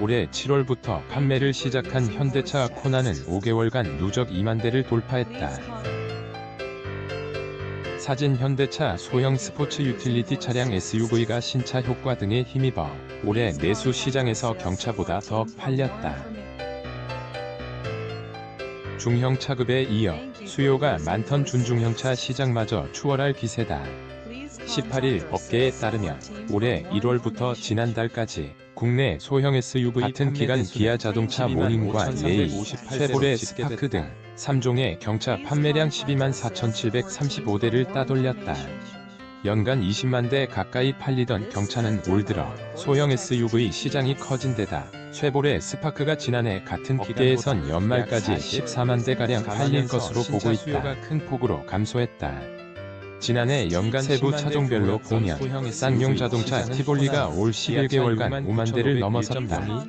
올해 7월부터 판매를 시작한 현대차 코나는 5개월간 누적 2만 대를 돌파했다. 사진 현대차 소형 스포츠 유틸리티 차량 SUV가 신차 효과 등에 힘입어 올해 내수 시장에서 경차보다 더 팔렸다. 중형 차급에 이어 수요가 많던 준중형차 시장마저 추월할 기세다. 18일 업계에 따르면 올해 1월부터 지난달까지 국내 소형 SUV 같은 기간 기아 자동차 모닝과 레이, 쉐보레 스파크 등 3종의 경차 판매량 12만 4,735대를 따돌렸다. 연간 20만 대 가까이 팔리던 경차는 올 들어 소형 SUV 시장이 커진 데다 쉐보레 스파크가 지난해 같은 기대에선 연말까지 14만 대가량 팔릴 것으로 보고 있다. 큰 폭으로 감소했다. 지난해 연간 세부 차종별로 보면 쌍용 자동차 티볼리가 올 11개월간 5만 대를 넘어섰다.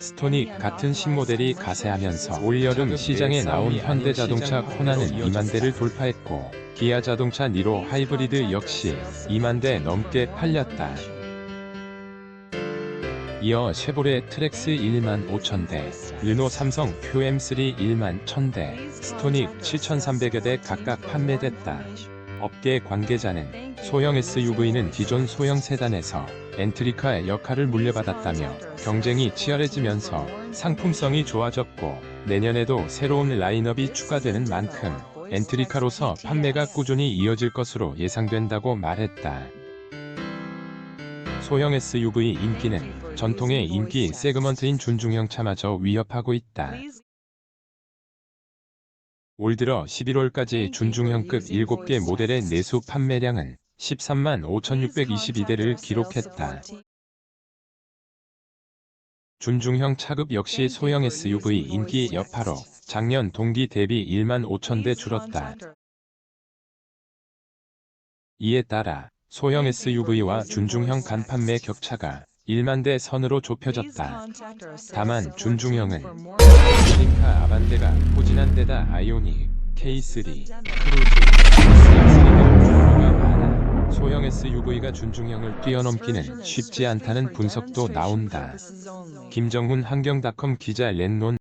스토닉 같은 신모델이 가세하면서 올여름 시장에 나온 현대자동차 코나는 2만 대를 돌파했고 기아 자동차 니로 하이브리드 역시 2만 대 넘게 팔렸다. 이어 쉐보레 트렉스 1만 5천 대, 르노 삼성 QM3 1만 1천 대, 스토닉 7,300여 대 각각 판매됐다. 업계 관계자는 소형 SUV는 기존 소형 세단에서 엔트리카의 역할을 물려받았다며 경쟁이 치열해지면서 상품성이 좋아졌고 내년에도 새로운 라인업이 추가되는 만큼 엔트리카로서 판매가 꾸준히 이어질 것으로 예상된다고 말했다. 소형 SUV 인기는 전통의 인기 세그먼트인 준중형 차마저 위협하고 있다. 올 들어 11월까지 준중형급 7개 모델의 내수 판매량은 13만 5,622대를 기록했다. 준중형 차급 역시 소형 SUV 인기 여파로 작년 동기 대비 1만 5천 대 줄었다. 이에 따라 소형 SUV와 준중형 간 판매 격차가 1만 대 선으로 좁혀졌다. 다만 준중형은 링카 아반떼가 포진한 데다 아이오닉, K3, 크루즈, S3 등 종류가 많아 소형 SUV가 준중형을 뛰어넘기는 쉽지 않다는 분석도 나온다. 김정훈 환경닷컴 기자 렌논